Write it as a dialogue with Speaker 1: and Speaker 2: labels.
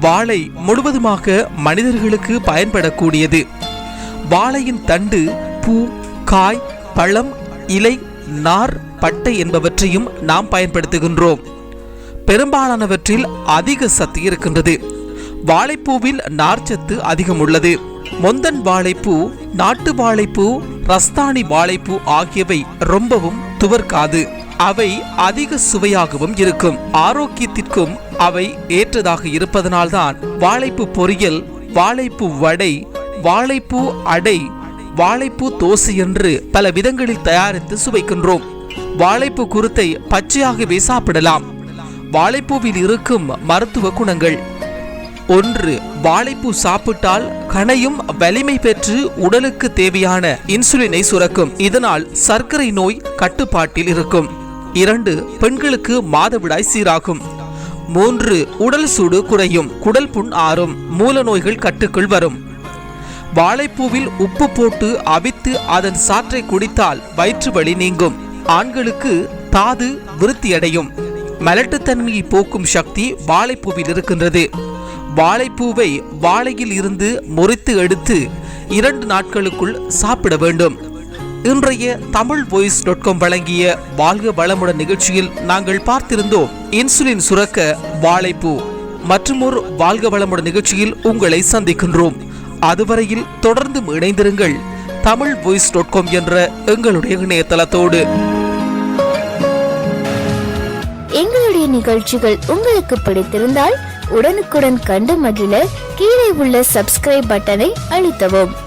Speaker 1: வாழை முழுவதுமாக மனிதர்களுக்கு பயன்படக்கூடியது. வாழையின் தண்டு பூ காய் பழம் இலை நார் பட்டை என்பவற்றையும் நாம் பயன்படுத்துகின்றோம். பெரும்பாலானவற்றில் அதிக சத்து இருக்கின்றது. வாழைப்பூவில் நார்ச்சத்து அதிகம் உள்ளது மொந்தன் வாழைப்பூ நாட்டு வாழைப்பூ ரஸ்தானி வாழைப்பூ ஆகியவை ரொம்பவும் துவர்க்காது. அவை அதிக சுவையாகவும் இருக்கும். ஆரோக்கியத்திற்கும் அவை ஏற்றதாக இருப்பதனால்தான் வாழைப்பூ பொரியல் வாழைப்பூ வடை வாழைப்பூ அடை வாழைப்பூ தோசை என்று பல விதங்களில் தயாரித்து சுவைக்கின்றோம். வாழைப்பூ குருத்தை பச்சையாகவே சாப்பிடலாம். வாழைப்பூவில் இருக்கும் மருத்துவ குணங்கள். ஒன்று வாழைப்பூ சாப்பிட்டால் கணையும் வலிமை பெற்று உடலுக்கு தேவையான இன்சுலினை சுரக்கும். இதனால் சர்க்கரை நோய் கட்டுப்பாட்டில் இருக்கும். இரண்டு பெண்களுக்கு மாதவிடாய் சீராகும். மூன்று உடல் சூடு குறையும் குடல் புண் ஆறும் மூல நோய்கள் கட்டுக்குள் வரும். வாழைப்பூவில் உப்பு போட்டு அவித்து அதன் சாற்றை குடித்தால் வயிற்று வலி நீங்கும். ஆண்களுக்கு தாது விருத்தியடையும். மலட்டுத்தன்மையை போக்கும் சக்தி வாழைப்பூவில் இருக்கின்றது. வாழைப்பூவை வாழையில் இருந்து முறித்து எடுத்து இரண்டு நாட்களுக்குள் சாப்பிட வேண்டும். இன்றைய தமிழ் வாய்ஸ் டாட் காம் வழங்கிய வாழ்க வளமுடன் நிகழ்ச்சியில் நாங்கள் பார்த்திருந்தோம் இன்சுலின் சுரக்க வாழைப்பூ. மற்றுமொரு வாழ்க வளமுடன் நிகழ்ச்சியில் உங்களை சந்திக்கின்றோம். அதுவரையில் தொடர்ந்து இணைந்திருங்கள் தமிழ் வாய்ஸ் டாட் காம் என்ற எங்களுடைய இணையதளத்தோடு.
Speaker 2: எங்களுடைய நிகழ்ச்சிகள் உங்களுக்கு பிடித்திருந்தால் உடனுக்குடன் கண்டு மகிழ கீழே உள்ள சப்ஸ்கிரைப் பட்டனை அழுத்தவும்.